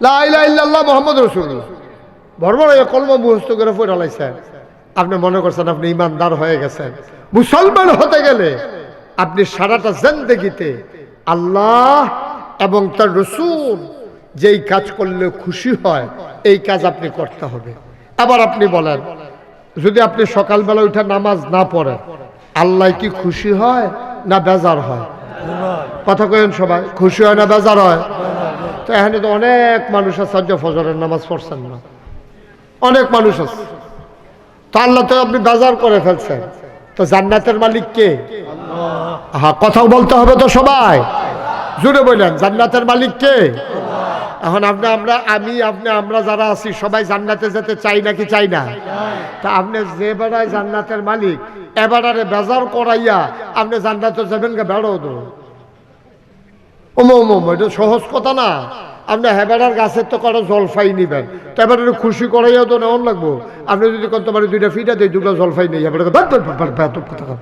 ইল্লাল্লাহ মোহাম্মদ রসুল্লাহ বর্বর কলম মুহস্ত করে আপনি মনে করছেন আপনি ইমানদার হয়ে গেছেন। মুসলমান হতে গেলে আপনি সারাটা জিন্দগিতে আল্লাহ এবং তার রসুল যেই কাজ করলে খুশি হয়, এই কাজ আপনি করতে হবে। আবার আপনি বলেন, যদি আপনি সকালবেলা উঠে নামাজ না পড়েন, আল্লাহ কি খুশি হয় না বেজার হয়? কথা কেন সবাই, খুশি হয় না বেজার হয়? তো এখানে তো অনেক মানুষ আছে ফজরের নামাজ পড়ছেন না। অনেক মানুষ আছে। তো আল্লাহ তো আপনি বাজার করে ফেলছেন। তো জান্নাতের মালিক কে? হ্যাঁ কথাও বলতে হবে তো সবাই। জুড়ে বললেন জান্নাতের মালিক কে? এখন আপনি, আমরা, আমি, আপনি, আমরা যারা আছি, সবাই জান্নাতে যেতে চাই নাকি চাই না? তা আপনি যে বেড়ায় জান্নাতের মালিক এবারে বেজার করাইয়া আপনি জান্নাতে যাবেন কে বেড়াও তো। ওমো ওমো এটা সহজ কথা না। আপনি হেবেড়ার গাছের তো কারও জলফাই নিবেন। তো এবার খুশি করাইয়াও তো নেওয়ার লাগবো। আপনি যদি করতে পারি দুইটা ফিটা দেয় দুটো জলফাই নেই। এবার কথা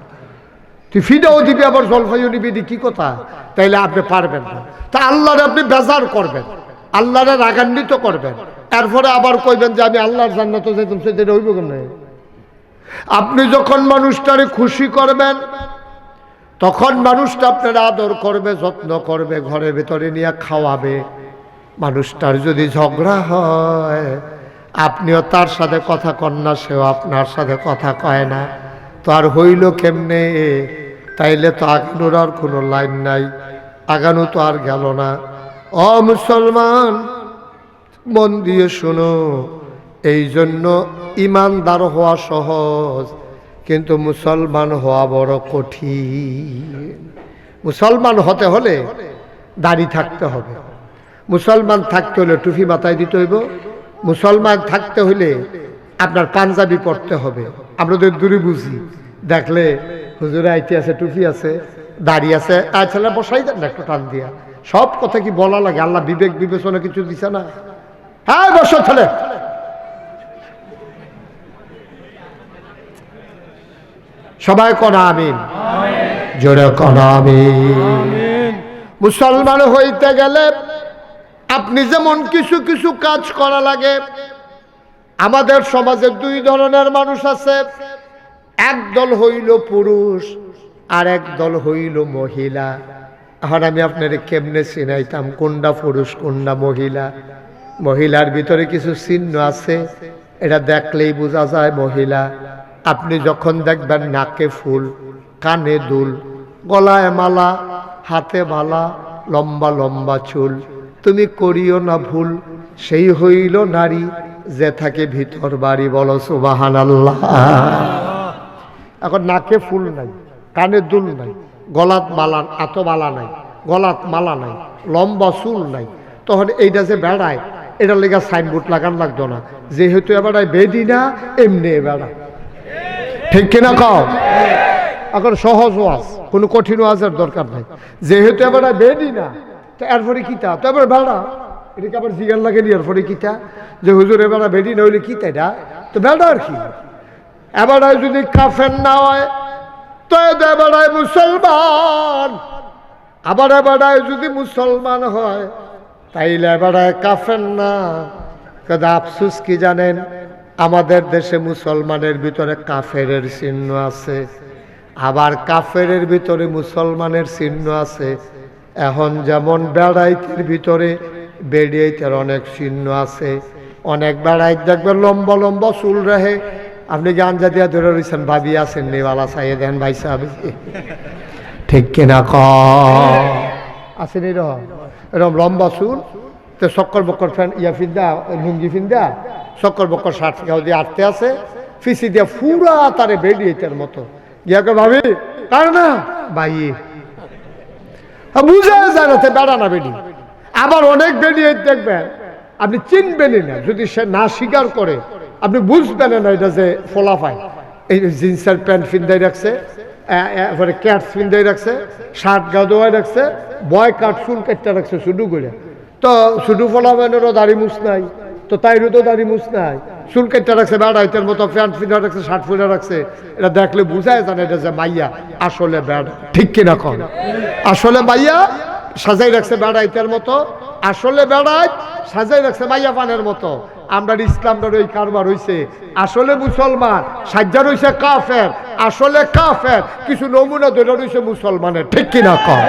তুই ফিটাও দিবি, আবার জলফাইও নিবি, এটি কি কথা? তাইলে আপনি পারবেন না। তা আল্লাহরে আপনি বেজার করবেন। আল্লাহরে রাগান্বিত করবেন। এরপরে আবার কইবেন যে, আমি আল্লাহর জান্নাত যেতাম সেটা হইব কেন আপনি যখন মানুষটারে খুশি করবেন তখন মানুষটা আপনার আদর করবে, যত্ন করবে, ঘরের ভেতরে নিয়ে খাওয়াবে। মানুষটার যদি ঝগড়া হয়, আপনিও তার সাথে কথা কন না, সেও আপনার সাথে কথা কয় না। তো আর হইল কেমনে? তাইলে তো আগানোর আর কোনো লাইন নাই। আগানো তো আর গেল না। অ মুসলমান, মন দিয়ে শোনো এই জন্য ইমানদার হওয়া সহজ। কিন্তু মুসলমান হওয়া বড় কঠিন। মুসলমান হতে হলে দাড়ি থাকতে হবে। মুসলমান থাকতে হলে টুফি মাথায় দিতে হইব। মুসলমান থাকতে হলে আপনার পাঞ্জাবি পড়তে হবে। আমরা তো দূরে বুঝি, দেখলে হুজুরে আইটি আছে, টুপি আছে, দাড়ি আছে। আর ছেলে বসাই দেন না একটু টান দিয়া। সব কথা কি বলা লাগে? আল্লাহ বিবেক বিবেচনা কিছু দিছে না? হ্যাঁ বসো ছেলে। সবাই আমিন। জোরে আমিন। মুসলমান হইতে গেলে আপনি যেমন কিছু কিছু কাজ করা লাগে, আমাদের সমাজে দুই ধরনের মানুষ আছে। এক দল হইল পুরুষ, আর এক দল হইল মহিলা। এখন আমি আপনার কেমনে চিনাইতাম কোনটা পুরুষ কোনটা মহিলা? মহিলার ভিতরে কিছু চিহ্ন আছে, এটা দেখলেই বোঝা যায় মহিলা। আপনি যখন দেখবেন নাকে ফুল, কানে দুল, গলায় মালা, হাতে মালা, লম্বা লম্বা চুল, তুমি করিও না ভুল, সেই হইল নারী যে থাকে ভিতর বাড়ি, বলো সুবাহান আল্লাহ এখন নাকে ফুল নাই, কানে দুল নাই, গলাত মালা, এত মালা নাই, গলাত মালা নাই, লম্বা চুল নাই, তখন এইটা যে বেড়ায়, এটার লেগে সাইনবোর্ড লাগান লাগতো না, যেহেতু এবারায় বেদি না, এমনি বেড়ায়। ঠিক কিনা কও? এখন সহজ ওয়াজ, কোনো কঠিন ওয়াজের দরকার নাই। যেহেতু এবার বেডি না, তো এরপরে কিতা? তো এবার বেড়া এটাকে আবার জিগান লাগে নি, এরপরে কিতা? যে হুজুর এবার বেডি না হইলে কিতা এটা তো বেড়া আর কি? এবার যদি কাফের না হয়, তো এবারায় মুসলমান। আবার এবারায় যদি মুসলমান হয়, তাইলে এবারায় কাফের না। কিন্তু আফসুস কি জানেন? আমাদের দেশে মুসলমানের ভিতরে কাফেরের চিহ্ন আছে। আবার কাফেরের ভিতরে মুসলমানের চিহ্ন আছে। এখন যেমন বেড়াইতের ভিতরে বেড়িয়াইতের অনেক চিহ্ন আছে। অনেক বেড়াইত দেখবেন লম্বা লম্বা চুল রাহে। আপনি গান জাতিয়া ধরে রয়েছেন ভাবি আছেন নেওয়ালা চাইয়ে দেন ভাই সাহেব। ঠিক কিনা ক? আছেন এরকম এরকম লম্বা চুল, তো চক্কর বক্কর ফ্যান, ইয়া ফিন্দা, লুঙ্গি ফিন্দা চক্কর বক্কর শার্ট গাও দিয়ে আটতে আছে। ফিসি দিয়া ফুরা তারে বেরিয়েটার মতো। ইয়াকে ভাবি কার না? ভাই বুঝা যায় না বেড়া না বেডি। আবার অনেক বেরিয়ে দেখবেন। আপনি চিনবেনই না। যদি সে না স্বীকার করে, আপনি বুঝবেন না এটা যে ফলাফায় এই জিন্সের প্যান্ট ফিন্দাই রাখছে এরপরে ক্যাট ফিন্দাই রাখছে, শার্ট গা দোয়াই রাখছে, বয় কাট চুল কেটটা রাখছে, শুধু করে। তো শুধু ফলাফাইনেরও দাড়ি মুছ নাই। তো তাই তো দাড়ি মুছ নাই। চুল কেটটা রাখছে বেড়াইতের মতো, প্যান্ট ফিন্দা রাখছে, শার্ট ফিন্দা রাখছে। এটা দেখলে বুঝায় জানে এটা যে মাইয়া, আসলে বেড়া। ঠিক কিনা কন? আসলে মাইয়া সাজাই রাখছে বেড়াইতের মতো, আসলে বেড়াই সাজাই রাখছে মাইয়া পানের মতো। আমরা ইসলামটার ওই কারবার হইছে, আসলে মুসলমান সাজ্জা রইছে কাফের, আসলে কাফের, কিছু নমুনা ধরে রইছে মুসলমানের। ঠিক কিনা কম